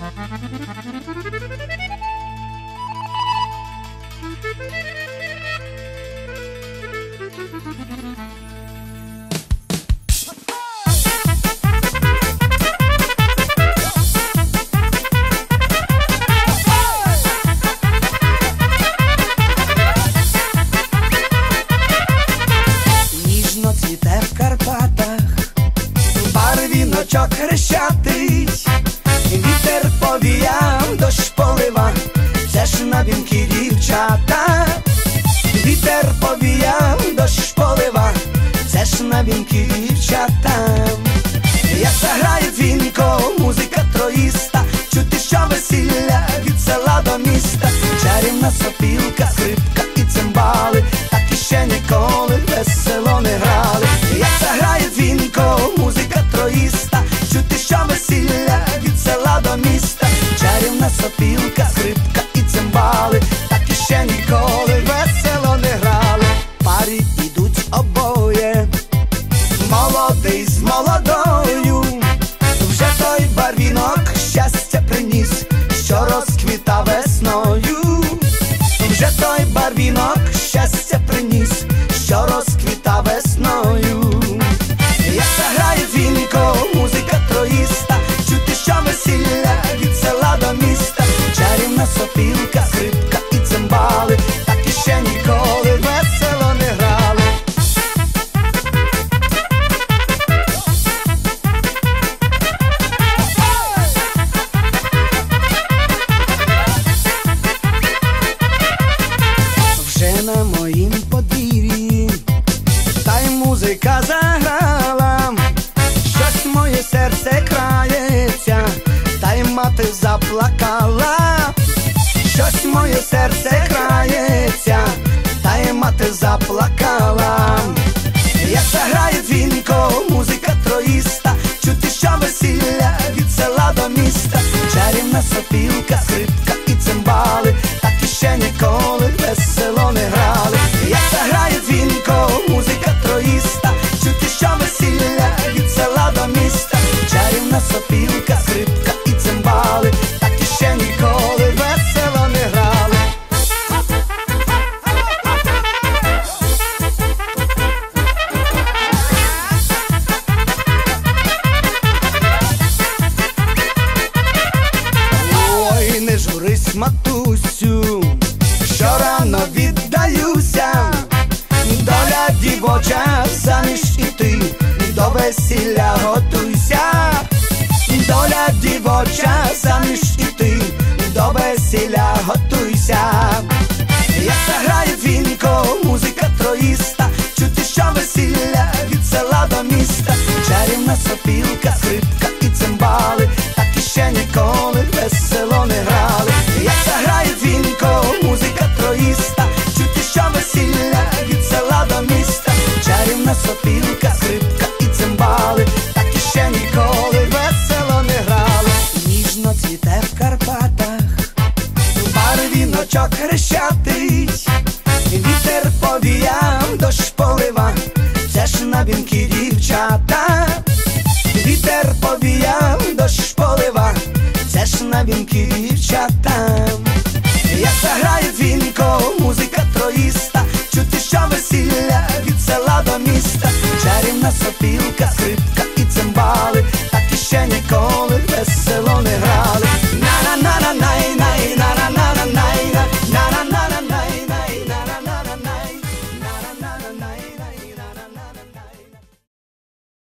Thank you. Це вінки дівчата, вітер повіяв, дощ полива, це ж на вінки дівчата. Як заграє вінко, музика троїста, чути, що весілля від села до міста, чарівна сопілка, скрипка і цимбали, так і ще ніколи весело не грали. Як заграє вінко, музика троїста, чути, що весілля від села до міста, чарівна сопілка, скрипка молодий з молодою, вже той барвінок щастя приніс, що розквіта весною, вже той барвінок щастя приніс, що розквіта весною. Як заграє вінко, музика троїста, чути, що весілля від села до міста, чарівна сопілка, скрипка мати заплакала, щось моє серце крається, та й мати заплакала. Як заграє дзвінко, музика троїста, чути, що весілля від села до міста, чарівна сопілка, чарівна сопілка, скрипка і цимбали, так і ще ніколи весело не грали. Ой, не журись, матусю, що рано віддаюся, доля дівоча заміж іти, до весілля готуйся, доля дівоча заміж іти, до весілля готуйся. Як заграє вінко, музика троїста, чути, що весілля від села до міста, чарівна сопілка, скрипка і цимбали, так і ще ніколи весело не грали. Як заграє вінко, музика троїста, чути, що весілля від села до міста, чарівна сопілка, барвіночок хрещатий, вітер повіяв, дощ полива, це ж на дівчата, вітер повіяв, дощ полива, це ж на вінки дівчата. Як заграє вінко, музика троїста, чути, що весілля від села до міста, чарівна сопілка, скрипка і цимбали, так і ще ніколи